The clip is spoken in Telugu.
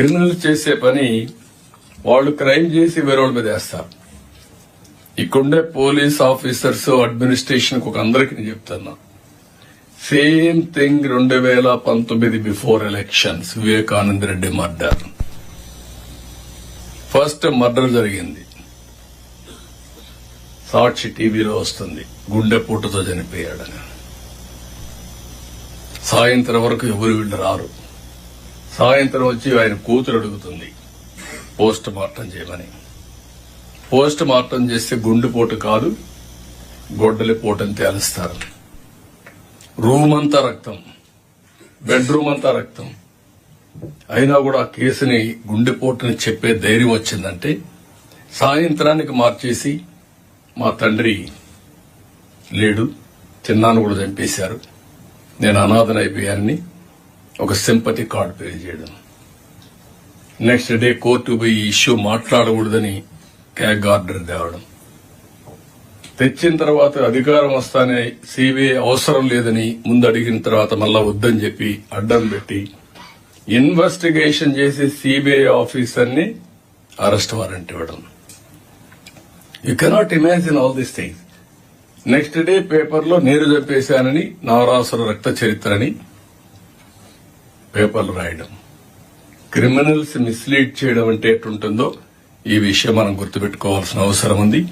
క్రిమినల్ చేసే పని వాళ్ళు క్రైమ్ చేసి వేరే వాళ్ళ మీద వేస్తారు. ఇక్కడుండే పోలీస్ ఆఫీసర్స్ అడ్మినిస్ట్రేషన్ ఒక అందరికి నేను చెప్తున్నా. సేమ్ థింగ్ రెండు వేల పంతొమ్మిది before elections Vivekananda Reddy murder. First murder జరిగింది. సాక్షి టీవీలో వస్తుంది. గుండెపోటుతో చనిపోయాడని. సాయంత్రం వరకు ఎవరు వీళ్ళు రారు. సాయంత్రం వచ్చి ఆయన కూతురు అడుగుతుంది పోస్ట్ మార్టం చేయమని. పోస్ట్ మార్టం చేస్తే గుండెపోటు కాదు గొడ్డలి పోటు అని తేలుస్తారు. రూమ్ అంతా రక్తం బెడ్రూమ్ అంతా రక్తం. అయినా కూడా ఆ కేసుని గుండెపోటుని చెప్పే ధైర్యం వచ్చిందంటే సాయంత్రానికి మార్చేసి మా తండ్రి లేడు చిన్నాను కూడా చంపేశారు. నేను అనాథనైపోయానని ఒక సింపతి కార్డు పే చేయడం. నెక్స్ట్ డే కోర్టు పోయి ఇష్యూ మాట్లాడకూడదని క్యాగ్ ఆర్డర్ తేవడం. తెచ్చిన తర్వాత అధికారం వస్తానే సిబిఐ అవసరం లేదని ముందు అడిగిన తర్వాత మళ్ళా వద్దని చెప్పి అడ్డం పెట్టి ఇన్వెస్టిగేషన్ చేసి సిబిఐ ఆఫీసర్ని అరెస్ట్ వారెంట్ ఇవ్వడం. You cannot imagine all this things next day పేపర్లో నీరు చెప్పేశానని నవరాసుల రక్త చరిత్రని పేపర్లు రాయడం. క్రిమినల్స్ మిస్లీడ్ చేయడం అంటే ఎట్టుంటుందో ఈ విషయం మనం గుర్తుపెట్టుకోవాల్సిన అవసరం ఉంది.